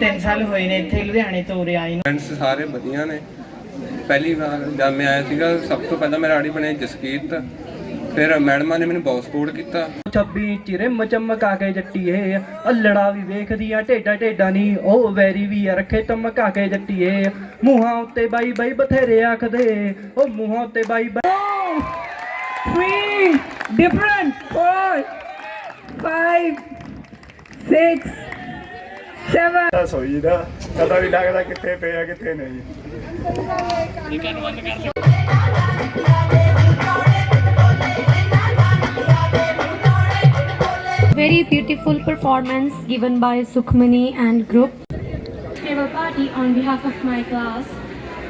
3 ਸਾਲ ਪਹਿਲੀ ਵਾਰ ਜਦ ਮੈਂ ਆਇਆ ਸੀਗਾ ਸਭ ਤੋਂ ਪਹਿਲਾਂ ਮੇਰਾ ਆੜੀ ਬਣਿਆ ਜਸਕੀਰਤ। ਫਿਰ ਮੈਡਮਾਂ ਨੇ ਮੈਨੂੰ ਬਹੁਤ ਸਪੋਰਟ ਕੀਤਾ। 26 ਚਿਰੇ ਮਚਮਕ ਆ ਕੇ ਜੱਟੀਏ ਅਲੜਾ ਵੀ ਵੇਖਦੀਆਂ ਢੇਡਾ ਢੇਡਾ ਨਹੀਂ। ਉਹ ਵੈਰੀ ਵੀ ਆ ਰੱਖੇ ਤਮਕ ਆ ਕੇ ਜੱਟੀਏ ਮੂੰਹਾਂ ਉੱਤੇ ਬਾਈ ਬਾਈ ਬਥੇਰੇ ਆਖਦੇ। ਉਹ ਮੂੰਹਾਂ ਉੱਤੇ ਬਾਈ ਬਾਈ 3 ਡਿਫਰੈਂਟ 4 5 6 ਸੋਈ ਦਾ ਵੀ ਲੱਗਦਾ ਕਿੱਥੇ ਕਿੱਥੇ ਨਹੀਂ Very beautiful performance given by Sukhmani and group. Seva party on behalf of my class.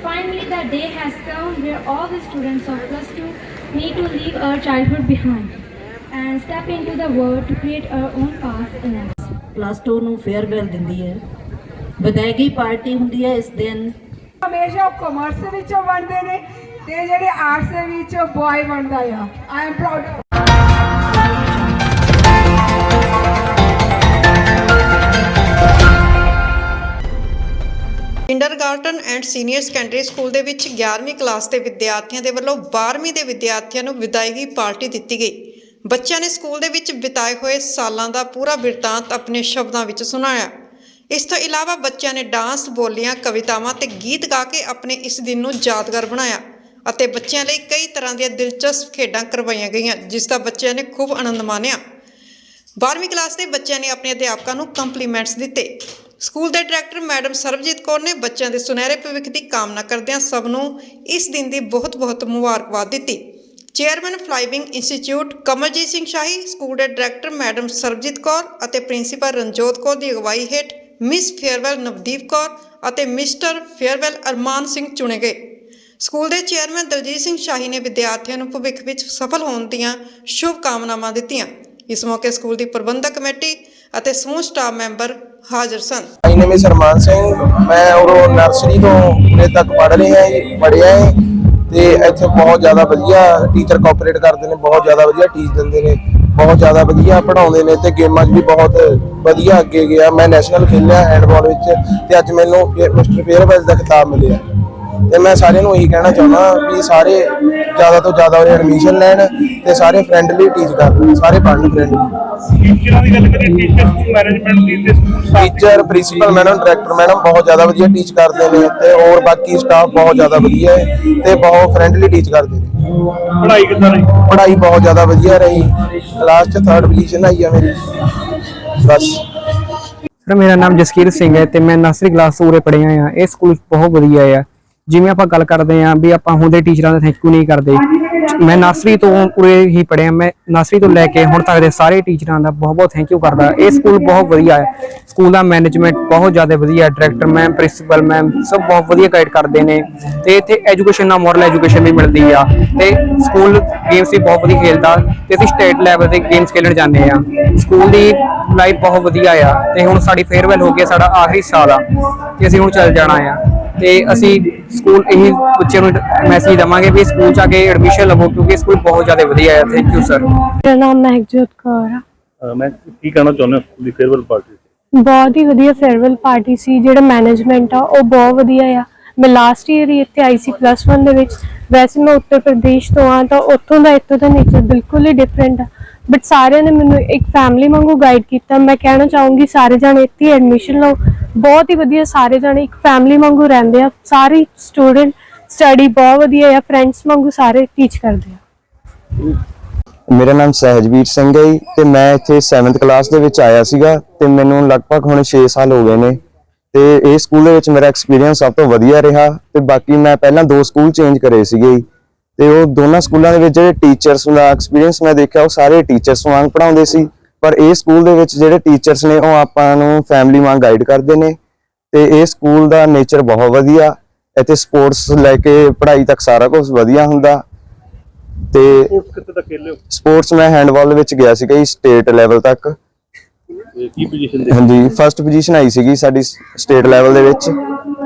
Finally, the day has come where all the students of plus two need to leave our childhood behind and step into the world to create our own path in life. Plus 2 ਨੂੰ farewell ਦਿੰਦੀ ਹੈ। ਵਿਦਾਇਗੀ party ਹੁੰਦੀ ਹੈ ਇਸ ਦਿਨ। ਹਮੇਸ਼ਾ commerce ਵਿੱਚੋਂ ਬਣਦੇ ਨੇ ਤੇ ਜਿਹੜੇ ਆਰਟਸ ਦੇ ਵਿੱਚੋਂ ਬॉय ਬਣਦਾ ਆ। I am proud kindergarten and senior secondary school ਦੇ ਵਿੱਚ 11ਵੀਂ ਕਲਾਸ ਦੇ ਵਿਦਿਆਰਥੀਆਂ ਦੇ ਵੱਲੋਂ 12ਵੀਂ ਦੇ ਵਿਦਿਆਰਥੀਆਂ ਨੂੰ ਵਿਦਾਇਗੀ ਪਾਰਟੀ ਦਿੱਤੀ ਗਈ। ਬੱਚਿਆਂ ਨੇ ਸਕੂਲ ਦੇ ਵਿੱਚ ਬਿਤਾਏ ਹੋਏ ਸਾਲਾਂ ਦਾ ਪੂਰਾ ਬਿਰਤਾਂਤ ਆਪਣੇ ਸ਼ਬਦਾਂ ਵਿੱਚ ਸੁਣਾਇਆ। ਇਸ ਤੋਂ ਇਲਾਵਾ ਬੱਚਿਆਂ ਨੇ ਡਾਂਸ, ਬੋਲੀਆਂ, ਕਵਿਤਾਵਾਂ ਤੇ ਗੀਤ ਗਾ ਕੇ ਆਪਣੇ ਇਸ ਦਿਨ ਨੂੰ ਯਾਦਗਾਰ ਬਣਾਇਆ ਅਤੇ ਬੱਚਿਆਂ ਲਈ ਕਈ ਤਰ੍ਹਾਂ ਦੀਆਂ ਦਿਲਚਸਪ ਖੇਡਾਂ ਕਰਵਾਈਆਂ ਗਈਆਂ, ਜਿਸ ਦਾ ਬੱਚਿਆਂ ਨੇ ਖੂਬ ਆਨੰਦ ਮਾਣਿਆ। 12ਵੀਂ ਕਲਾਸ ਦੇ ਬੱਚਿਆਂ ਨੇ ਆਪਣੇ ਅਧਿਆਪਕਾਂ ਨੂੰ ਕੰਪਲੀਮੈਂਟਸ ਦਿੱਤੇ। ਸਕੂਲ ਦੇ ਡਾਇਰੈਕਟਰ ਮੈਡਮ ਸਰਬਜੀਤ ਕੌਰ ਨੇ ਬੱਚਿਆਂ ਦੇ ਸੁਨਹਿਰੇ ਭਵਿੱਖ ਦੀ ਕਾਮਨਾ ਕਰਦਿਆਂ ਸਭ ਨੂੰ ਇਸ ਦਿਨ ਦੀ ਬਹੁਤ-ਬਹੁਤ ਮੁਬਾਰਕਬਾਦ ਦਿੱਤੀ। Chairman Flywing institute Kamaljit Singh Shahi, school ਦੇ ਡਾਇਰੈਕਟਰ ਮੈਡਮ ਸਰਬਜੀਤ ਕੌਰ ਅਤੇ ਪ੍ਰਿੰਸੀਪਲ ਰਣਜੋਤ ਕੌਰ ਦੀ ਅਗਵਾਈ ਹੇਠ ਮਿਸ ਫੇਅਰਵੈਲ ਨਵਦੀਪ ਕੌਰ ਅਤੇ ਮਿਸਟਰ ਫੇਅਰਵੈਲ ਅਰਮਾਨ ਸਿੰਘ ਚੁਣੇ ਗਏ। ਸਕੂਲ ਦੇ ਚੇਅਰਮੈਨ ਦਲਜੀਤ ਸਿੰਘ ਸ਼ਾਹੀ ਨੇ ਵਿਦਿਆਰਥੀਆਂ ਨੂੰ ਭਵਿੱਖ ਵਿੱਚ ਸਫਲ ਹੋਣ ਦੀਆਂ ਸ਼ੁਭ ਕਾਮਨਾਵਾਂ ਦਿੱਤੀਆਂ। ਇਸ ਮੌਕੇ ਸਕੂਲ ਦੀ ਪ੍ਰਬੰਧਕ ਕਮੇਟੀ ਅਤੇ ਸਮੂਹ ਸਟਾਫ ਮੈਂਬਰ ਹਾਜ਼ਰ ਸਨ। ਮਾਈ ਨੇਮ ਇਜ਼ ਸਰਮਾਨ ਸਿੰਘ ਮੈਂ ਉਹ ਨਰਸਰੀ ਤੋਂ ਉਰੇ ਤੱਕ ਪੜ੍ਹ ਰਿਹਾ ਹਾਂ ਪੜ੍ਹਿਆ ਹੈ। ਤੇ ਇੱਥੇ ਬਹੁਤ ਜ਼ਿਆਦਾ ਵਧੀਆ ਟੀਚਰ ਕੋਆਪਰੇਟ ਕਰਦੇ ਨੇ, ਬਹੁਤ ਜ਼ਿਆਦਾ ਵਧੀਆ ਟੀਚ ਦਿੰਦੇ ਨੇ, ਬਹੁਤ ਜ਼ਿਆਦਾ ਵਧੀਆ ਪੜ੍ਹਾਉਂਦੇ ਨੇ ਤੇ ਗੇਮਾਂ 'ਚ ਵੀ ਬਹੁਤ ਵਧੀਆ ਅੱਗੇ ਗਿਆ। ਮੈਂ ਨੈਸ਼ਨਲ ਖੇਲਿਆ ਹੈਂਡਬਾਲ ਵਿੱਚ ਤੇ ਅੱਜ ਮੈਨੂੰ ਫੇ- ਮਿਸਟਰ ਫੇਅਰਵੈਲ ਦਾ ਖਿਤਾਬ ਮਿਲਿਆ। ਤੇ ਮੈਂ ਸਾਰਿਆਂ ਨੂੰ ਇਹੀ ਕਹਿਣਾ ਚਾਹੁੰਦਾ ਵੀ ਸਾਰੇ ਜ਼ਿਆਦਾ ਤੋਂ ਜ਼ਿਆਦਾ ਉਰੇ ਐਡਮਿਸ਼ਨ ਲੈਣ ਤੇ ਸਾਰੇ ਫਰੈਂਡਲੀ ਟੀਚ ਕਰਨ, ਸਾਰੇ ਪੜ੍ਹਨ ਫਰੈਂਡਲੀ ਟੀਚਰਾਂ ਦੀ ਗੱਲ ਕਰੀਏ ਟੀਚਰ ਸਕੂਲ ਮੈਨੇਜਮੈਂਟ ਦੀ ਤੇ school staff teacher principal madam director madam ਬਹੁਤ ਜ਼ਿਆਦਾ ਵਧੀਆ ਟੀਚ ਕਰਦੇ ਨੇ ਤੇ ਹੋਰ ਬਾਕੀ ਸਟਾਫ ਬਹੁਤ ਜ਼ਿਆਦਾ ਵਧੀਆ ਹੈ ਤੇ ਬਹੁਤ ਫਰੈਂਡਲੀ ਟੀਚ ਕਰਦੇ ਨੇ। ਪੜ੍ਹਾਈ ਕਿੱਦਾਂ ਰਹੀ? ਪੜ੍ਹਾਈ ਬਹੁਤ ਜ਼ਿਆਦਾ ਵਧੀਆ ਰਹੀ। ਕਲਾਸ 'ਚ ਥਰਡ ਪੋਜੀਸ਼ਨ ਆਈ ਆ ਮੇਰੀ। ਬਸ। ਸਰ ਮੇਰਾ ਨਾਮ ਜਸਕੀਰ ਸਿੰਘ ਹੈ ਤੇ ਮੈਂ ਨਰਸਰੀ ਕਲਾਸ ਤੋਂ ਉਰੇ ਪੜ੍ਹਿਆ ਆ ਇਹ ਸਕੂਲ ਬਹੁਤ ਵਧੀਆ ਆ। ਜਿਵੇਂ ਆਪਾਂ ਗੱਲ ਕਰਦੇ ਆ ਵੀ ਆਪਾਂ ਹੁੰਦੇ ਟੀਚਰਾਂ ਦਾ ਥੈਂਕ ਯੂ ਨਹੀਂ ਕਰਦੇ। ਮੈਂ ਨਰਸਰੀ ਤੋਂ ਉਰੇ ਹੀ ਪੜ੍ਹਿਆ, ਮੈਂ ਨਰਸਰੀ ਤੋਂ ਲੈ ਕੇ ਹੁਣ ਤੱਕ ਦੇ ਸਾਰੇ ਟੀਚਰਾਂ ਦਾ ਬਹੁਤ ਬਹੁਤ ਥੈਂਕ ਯੂ ਕਰਦਾ। ਇਹ ਸਕੂਲ ਬਹੁਤ ਵਧੀਆ ਹੈ। ਸਕੂਲ ਦਾ ਮੈਨੇਜਮੈਂਟ ਬਹੁਤ ਜ਼ਿਆਦਾ ਵਧੀਆ ਹੈ। ਡਾਇਰੈਕਟਰ ਮੈਮ ਪ੍ਰਿੰਸੀਪਲ ਮੈਮ ਸਭ ਬਹੁਤ ਵਧੀਆ ਗਾਈਡ ਕਰਦੇ ਨੇ। ਤੇ ਇੱਥੇ ਐਜੂਕੇਸ਼ਨ ਨਾਲ ਮੋਰਲ ਐਜੂਕੇਸ਼ਨ ਵੀ ਮਿਲਦੀ ਆ। ਤੇ ਸਕੂਲ ਗੇਮਸ ਵੀ ਬਹੁਤ ਵਧੀਆ ਖੇਲਦਾ। ਤੇ ਅਸੀਂ ਸਟੇਟ ਲੈਵਲ ਤੇ ਗੇਮਸ ਖੇਡਣ ਜਾਂਦੇ ਆ ਸਕੂਲ ਦੀ ਲਾਈਫ ਬਹੁਤ ਵਧੀਆ ਆ। ਤੇ ਹੁਣ ਸਾਡੀ ਫੇਅਰਵੈਲ ਹੋ ਗਈ ਸਾਡਾ ਆਖਰੀ ਸਾਲ ਆ। ਤੇ ਅਸੀਂ ਹੁਣ ਚੱਲ ਜਾਣਾ ਆ। ਤੇ ਅਸੀਂ ਸਕੂਲ ਇਹੀ ਬੱਚਿਆਂ ਨੂੰ ਮੈਸੇਜ ਦਵਾਂਗੇ ਵੀ ਸਕੂਲ ਚ ਆ ਕੇ ਐਡਮਿਸ਼ਨ ਲਵੋ ਕਿਉਂਕਿ ਸਕੂਲ ਬਹੁਤ ਜ਼ਿਆਦਾ ਵਧੀਆ ਹੈ ਥੈਂਕ ਯੂ ਸਰ ਮੇਰਾ ਨਾਮ ਮਹਿਕਜੋਤ ਕੌਰ ਆ। ਮੈਂ ਕੀ ਕਹਿਣਾ ਚਾਹੁੰਦਾ ਸਕੂਲ ਦੀ ਫੇਅਰਵੈਲ ਪਾਰਟੀ ਬਹੁਤ ਹੀ ਵਧੀਆ ਫੇਅਰਵੈਲ ਪਾਰਟੀ ਸੀ ਜਿਹੜਾ ਮੈਨੇਜਮੈਂਟ ਆ ਉਹ ਬਹੁਤ ਵਧੀਆ ਆ। ਮੈਂ ਲਾਸਟ ਈਅਰ ਹੀ ਇੱਥੇ ਆਈ ਸੀ ਪਲੱਸ 1 ਦੇ ਵਿੱਚ। ਵੈਸੇ ਮੈਂ ਉੱਤਰ ਪ੍ਰਦੇਸ਼ ਤੋਂ ਆ ਤਾਂ ਉੱਥੋਂ ਦਾ ਇੱਥੋਂ ਦਾ ਨੇਚਰ ਬਿਲਕੁਲ ਹੀ ਡਿਫਰੈਂਟ ਆ। ਬਟ ਸਾਰਿਆਂ ਨੇ ਮੈਨੂੰ ਇੱਕ ਫੈਮਿਲੀ ਵਾਂਗੂ ਗਾਈਡ ਕੀਤਾ। ਮੈਂ ਕਹਿਣਾ ਚਾਹੂੰਗੀ ਸਾਰੇ ਜਾਣੇ ਇੱਥੇ ਐਡਮਿਸ਼ਨ ਲਓ। ਬਹੁਤ ਹੀ ਵਧੀਆ ਸਾਰੇ ਜਾਣੇ ਇੱਕ ਫੈਮਿਲੀ ਵਾਂਗੂ ਰਹਿੰਦੇ ਆ। ਸਾਰੇ ਸਟੂਡੈਂਟ ਸਟੱਡੀ ਬਹੁਤ ਵਧੀਆ ਆ। ਫਰੈਂਡਸ ਵਾਂਗੂ ਸਾਰੇ ਟੀਚ ਕਰਦੇ ਆ। ਮੇਰਾ ਨਾਮ ਸਹਿਜਵੀਰ ਸਿੰਘ ਹੈ ਤੇ ਮੈਂ ਇੱਥੇ 7th ਕਲਾਸ ਦੇ ਵਿੱਚ ਆਇਆ ਸੀਗਾ ਤੇ ਮੈਨੂੰ ਲਗਭਗ ਹੁਣ 6 ਸਾਲ ਹੋ ਗਏ ਨੇ। ਤੇ ਇਹ ਸਕੂਲ ਦੇ ਵਿੱਚ ਮੇਰਾ ਐਕਸਪੀਰੀਅੰਸ ਸਭ ਤੋਂ ਵਧੀਆ ਰਿਹਾ। ਤੇ ਬਾਕੀ ਮੈਂ ਪਹਿਲਾਂ ਦੋ ਸਕੂਲ ਚੇਂਜ ਕਰੇ ਸੀਗੇ ਤੇ ਉਹ ਦੋਨਾਂ ਸਕੂਲਾਂ ਦੇ ਵਿੱਚ ਜਿਹੜੇ ਟੀਚਰਸ ਦਾ ਐਕਸਪੀਰੀਅੰਸ ਮੈਂ ਦੇਖਿਆ ਉਹ ਸਾਰੇ ਟੀਚਰਸ ਵਾਂਗ ਪੜ੍ਹਾਉਂਦੇ ਸੀ। ਪਰ ਇਹ ਸਕੂਲ ਦੇ ਵਿੱਚ ਜਿਹੜੇ ਟੀਚਰਸ ਨੇ ਉਹ ਆਪਾਂ ਨੂੰ ਫੈਮਿਲੀ ਵਾਂਗ ਗਾਈਡ ਕਰਦੇ ਨੇ ਤੇ ਇਹ ਸਕੂਲ ਦਾ ਨੇਚਰ ਬਹੁਤ ਵਧੀਆ। ਇੱਥੇ ਸਪੋਰਟਸ ਲੈ ਕੇ ਪੜ੍ਹਾਈ ਤੱਕ ਸਾਰਾ ਕੁਝ ਵਧੀਆ ਹੁੰਦਾ। ਤੇ ਸਪੋਰਟਸ ਕਿੱਥੇ ਤੱਕ ਖੇਲੇ ਹੋ? ਸਪੋਰਟਸ ਮੈਂ ਹੈਂਡਬਾਲ ਵਿੱਚ ਗਿਆ ਸੀਗਾ ਜੀ ਸਟੇਟ ਲੈਵਲ ਤੱਕ। ਕੀ ਪੋਜੀਸ਼ਨ ਦੇ ਹਾਂਜੀ ਫਰਸਟ ਪੋਜੀਸ਼ਨ ਆਈ ਸੀਗੀ ਸਾਡੀ ਸਟੇਟ ਲੈਵਲ ਦੇ ਵਿੱਚ।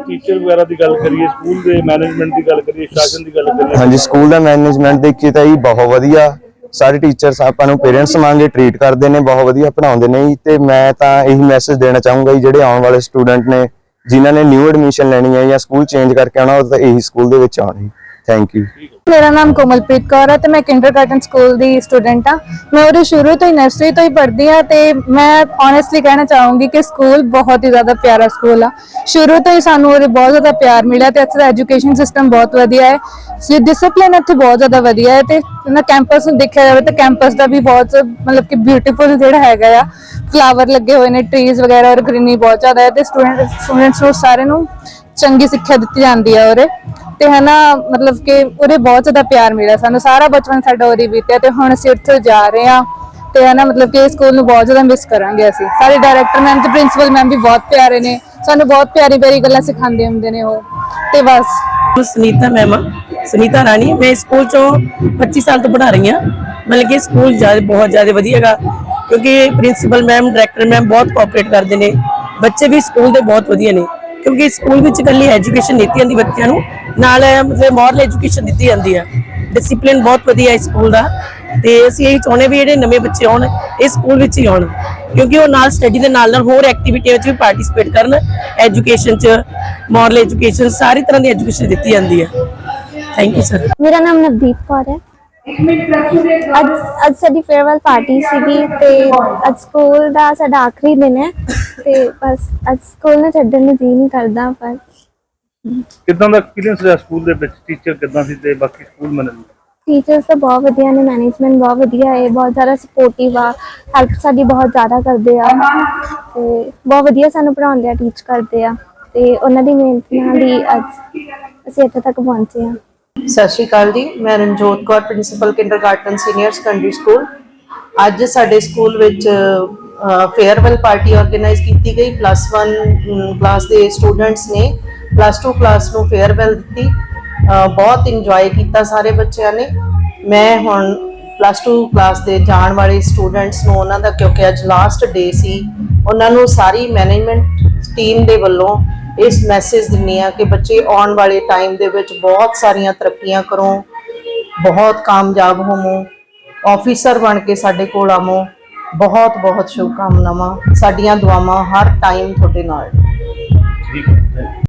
ਟੀਚਰ ਵਗੈਰਾ ਦੀ ਗੱਲ ਕਰੀਏ ਸਕੂਲ ਦੇ ਮੈਨੇਜਮੈਂਟ ਦੀ ਗੱਲ ਕਰੀਏ, ਸ਼ਾਸਨ ਦੀ ਗੱਲ ਕਰੀਏ। ਹਾਂਜੀ ਸਕੂਲ ਦਾ ਮੈਨੇਜਮੈਂਟ ਦੇਖੀ ਤਾਂ ਜੀ ਬਹੁਤ ਵਧੀਆ। ਸਾਰੇ ਟੀਚਰਸ ਆਪਾਂ ਨੂੰ ਪੇਰੈਂਟਸ ਵਾਂਗੇ ਟ੍ਰੀਟ ਕਰਦੇ ਨੇ, ਬਹੁਤ ਵਧੀਆ ਪੜਾਉਂਦੇ ਨੇ ਜੀ। ਤੇ ਮੈਂ ਤਾਂ ਇਹੀ ਮੈਸੇਜ ਦੇਣਾ ਚਾਹੂੰਗਾ ਜੀ, ਜਿਹੜੇ ਆਉਣ ਵਾਲੇ ਸਟੂਡੈਂਟ ਨੇ, ਜਿਨ੍ਹਾਂ ਨੇ ਨਿਊ ਐਡਮਿਸ਼ਨ ਲੈਣੀ ਹੈ ਜਾਂ ਸਕੂਲ ਚੇਂਜ ਕਰਕੇ ਆਉਣਾ, ਉਹ ਤਾਂ ਇਹੀ ਸਕੂਲ ਦੇ ਵਿੱਚ ਆਉਣਗੇ ਥੈਂਕ ਯੂ ਮੇਰਾ ਨਾਮ ਕੋਮਲਪ੍ਰੀਤ ਕੌਰ ਹੈ ਤੇ ਮੈਂ ਕਿੰਡਰਗਾਰਟਨ ਸਕੂਲ ਦੀ ਸਟੂਡੈਂਟ ਆ ਮੈਂ ਉਹਦੇ ਸ਼ੁਰੂ ਤੋਂ ਹੀ ਨਰਸਰੀ ਤੋਂ ਹੀ ਪੜ੍ਹਦੀ ਆ ਤੇ ਮੈਂ ਓਨੈਸਟਲੀ ਕਹਿਣਾ ਚਾਹੂੰਗੀ ਕਿ ਸਕੂਲ ਬਹੁਤ ਹੀ ਜ਼ਿਆਦਾ ਪਿਆਰਾ ਸਕੂਲ ਆ। ਸ਼ੁਰੂ ਤੋਂ ਹੀ ਸਾਨੂੰ ਉਹਦੇ ਬਹੁਤ ਜ਼ਿਆਦਾ ਪਿਆਰ ਮਿਲਿਆ ਤੇ ਇੱਥੇ ਦਾ ਐਜੂਕੇਸ਼ਨ ਸਿਸਟਮ ਬਹੁਤ ਵਧੀਆ ਹੈ। ਸੀ ਡਿਸਪਲਿਨ ਇੱਥੇ ਬਹੁਤ ਜ਼ਿਆਦਾ ਵਧੀਆ ਹੈ ਤੇ ਨਾ ਕੈਂਪਸ ਨੂੰ ਦੇਖਿਆ ਜਾਵੇ ਤਾਂ ਕੈਂਪਸ ਦਾ ਵੀ ਬਹੁਤ ਮਤਲਬ ਕਿ ਬਿਊਟੀਫੁਲ ਜਿਹੜਾ ਹੈਗਾ ਆ। ਫਲਾਵਰ ਲੱਗੇ ਹੋਏ ਨੇ ਟਰੀਜ਼ ਵਗੈਰਾ ਔਰ ਗ੍ਰੀਨਰੀ ਬਹੁਤ ਜ਼ਿਆਦਾ ਹੈ ਤੇ ਸਟੂਡੈਂਟ ਸਟੂਡੈਂਟਸ ਨੂੰ ਸਾਰੇ ਨੂੰ ਚੰਗੀ ਸਿੱਖਿਆ ਦਿੱਤੀ ਜਾਂਦੀ ਹੈ ਉਰੇ। ਤੇ ਹਨਾ, ਮਤਲਬ ਕਿ ਉਹਦੇ ਬਹੁਤ ਜ਼ਿਆਦਾ ਪਿਆਰ ਮਿਲਿਆ ਸਾਨੂੰ। ਸਾਰਾ ਬਚਪਨ ਸਾਡਾ ਉਹਦੇ ਬੀਤਿਆ ਤੇ ਹੁਣ ਅਸੀਂ ਉੱਥੇ ਜਾ ਰਹੇ ਹਾਂ ਤੇ ਹਨਾ, ਮਤਲਬ ਕਿ ਸਕੂਲ ਨੂੰ ਬਹੁਤ ਜ਼ਿਆਦਾ ਮਿਸ ਕਰਾਂਗੇ ਅਸੀਂ। ਸਾਰੇ ਡਾਇਰੈਕਟਰ ਮੈਮ ਤੇ ਪ੍ਰਿੰਸੀਪਲ ਮੈਮ ਵੀ ਬਹੁਤ ਪਿਆਰੇ ਨੇ। ਸਾਨੂੰ ਬਹੁਤ ਪਿਆਰੀ ਪਿਆਰੀ ਗੱਲਾਂ ਸਿਖਾਉਂਦੇ ਹੁੰਦੇ ਨੇ ਉਹ। ਤੇ ਬਸ। ਸੁਨੀਤਾ ਮੈਮ ਸੁਨੀਤਾ ਰਾਣੀ, ਮੈਂ ਸਕੂਲ ਚੋਂ 25 ਸਾਲ ਤੋਂ ਪੜ੍ਹਾ ਰਹੀ ਹਾਂ। ਮਤਲਬ ਕਿ ਸਕੂਲ ਜ਼ਿਆਦਾ, ਬਹੁਤ ਜ਼ਿਆਦਾ ਵਧੀਆ ਹੈਗਾ। ਕਿਉਂਕਿ ਪ੍ਰਿੰਸੀਪਲ ਮੈਮ ਡਾਇਰੈਕਟਰ ਮੈਮ ਬਹੁਤ ਕੋਆਪਰੇਟ ਕਰਦੇ ਨੇ। ਬੱਚੇ ਵੀ ਸਕੂਲ ਦੇ ਬਹੁਤ ਵਧੀਆ ਨੇ। ਕਿਉਂਕਿ ਸਕੂਲ ਵਿੱਚ ਇਕੱਲੀ ਐਜੂਕੇਸ਼ਨ ਦਿੱਤੀ ਜਾਂਦੀ ਬੱਚਿਆਂ ਨੂੰ, ਨਾਲ ਮਤਲਬ ਮੋਰਲ ਐਜੂਕੇਸ਼ਨ ਦਿੱਤੀ ਜਾਂਦੀ ਹੈ ਡਿਸਪਲਿਨ ਬਹੁਤ ਵਧੀਆ ਹੈ ਸਕੂਲ ਦਾ। ਤੇ ਅਸੀਂ ਇਹ ਚਾਹੁੰਦੇ ਵੀ ਜਿਹੜੇ ਨਵੇਂ ਬੱਚੇ ਆਉਣ, ਇਹ ਸਕੂਲ ਵਿੱਚ ਹੀ ਆਉਣ। ਕਿਉਂਕਿ ਉਹ ਨਾਲ ਸਟੱਡੀ ਦੇ ਨਾਲ ਨਾਲ ਹੋਰ ਐਕਟੀਵਿਟੀਆਂ ਵਿੱਚ ਵੀ ਪਾਰਟਿਸਿਪੇਟ ਕਰਨ। ਐਜੂਕੇਸ਼ਨ 'ਚ ਮੋਰਲ ਐਜੂਕੇਸ਼ਨ ਸਾਰੀ ਤਰ੍ਹਾਂ ਦੀ ਐਜੂਕੇਸ਼ਨ ਦਿੱਤੀ ਜਾਂਦੀ ਹੈ ਥੈਂਕ ਯੂ ਸਰ ਮੇਰਾ ਨਾਮ ਨਵਦੀਪ ਕੌਰ ਹੈ। ਅੱਜ ਅੱਜ ਸਾਡੀ ਫੇਅਰਵੈਲ ਪਾਰਟੀ ਸੀਗੀ ਤੇ ਅੱਜ ਸਕੂਲ ਦਾ ਸਾਡਾ ਆਖਰੀ ਦਿਨ ਹੈ। ਤੇ ਬਸ ਅੱਜ ਸਕੂਲ ਨੂੰ ਛੱਡਣ ਨੂੰ ਜੀ ਨਹੀਂ ਕਰਦਾ ਪਰ ਕਿੱਦਾਂ ਦਾ ਐਕਸਪੀਰੀਅੰਸ ਰਿਹਾ ਸਕੂਲ ਦੇ ਵਿੱਚ? ਟੀਚਰ ਕਿੱਦਾਂ ਸੀ ਤੇ ਬਾਕੀ ਸਕੂਲ ਮੈਨੇਜਮੈਂਟ ਟੀਚਰਸ ਤਾਂ ਬਹੁਤ ਵਧੀਆ ਨੇ ਮੈਨੇਜਮੈਂਟ ਬਹੁਤ ਵਧੀਆ ਹੈ ਬਹੁਤ ਜ਼ਿਆਦਾ ਸਪੋਰਟਿਵ ਆ ਹੈਲਪ ਸਾਡੀ ਬਹੁਤ ਜ਼ਿਆਦਾ ਕਰਦੇ ਆ ਤੇ ਬਹੁਤ ਵਧੀਆ ਸਾਨੂੰ ਪੜ੍ਹਾਉਂਦੇ ਆ ਟੀਚ ਕਰਦੇ ਆ ਤੇ ਉਹਨਾਂ ਦੀ ਮਿਹਨਤ ਨਾਲ ਹੀ ਅੱਜ ਅਸੀਂ ਇੱਥੇ ਤੱਕ ਪਹੁੰਚੇ ਆ ਸਤਿ ਸ਼੍ਰੀ ਅਕਾਲ ਜੀ ਮੈਂ Ranjot Kaur principal kindergarten senior secondary school ਅੱਜ ਸਾਡੇ ਸਕੂਲ ਵਿੱਚ ਫੇਅਰਵੈਲ ਪਾਰਟੀ ਆਰਗੇਨਾਈਜ਼ ਕੀਤੀ ਗਈ। ਪਲੱਸ 1 ਕਲਾਸ ਦੇ ਸਟੂਡੈਂਟਸ ਨੇ ਪਲੱਸ 2 ਕਲਾਸ ਨੂੰ ਫੇਅਰਵੈਲ ਦਿੱਤੀ। ਬਹੁਤ ਇੰਜੋਏ ਕੀਤਾ ਸਾਰੇ ਬੱਚਿਆਂ ਨੇ। ਮੈਂ ਹੁਣ ਪਲੱਸ 2 ਕਲਾਸ ਦੇ ਜਾਣ ਵਾਲੇ ਸਟੂਡੈਂਟਸ ਨੂੰ ਉਹਨਾਂ ਦਾ, ਕਿਉਂਕਿ ਅੱਜ ਲਾਸਟ ਡੇ ਸੀ, ਉਹਨਾਂ ਨੂੰ ਸਾਰੀ ਮੈਨੇਜਮੈਂਟ ਟੀਮ ਦੇ ਵੱਲੋਂ ਇਸ ਮੈਸੇਜ ਦਿੰਨੀ ਆ ਕਿ ਬੱਚੇ ਆਉਣ ਵਾਲੇ ਟਾਈਮ ਦੇ ਵਿੱਚ ਬਹੁਤ ਸਾਰੀਆਂ ਤਰੱਕੀਆਂ ਕਰੋ, ਬਹੁਤ ਕਾਮਯਾਬ ਹੋਵੋ ਆਫੀਸਰ ਬਣ ਕੇ ਸਾਡੇ ਕੋਲ ਆਵੋ। ਬਹੁਤ ਬਹੁਤ ਸ਼ੁਭਕਾਮਨਾਵਾਂ ਸਾਡੀਆਂ ਦੁਆਵਾਂ ਹਰ ਟਾਈਮ ਤੁਹਾਡੇ ਨਾਲ। ਠੀਕ ਹੈ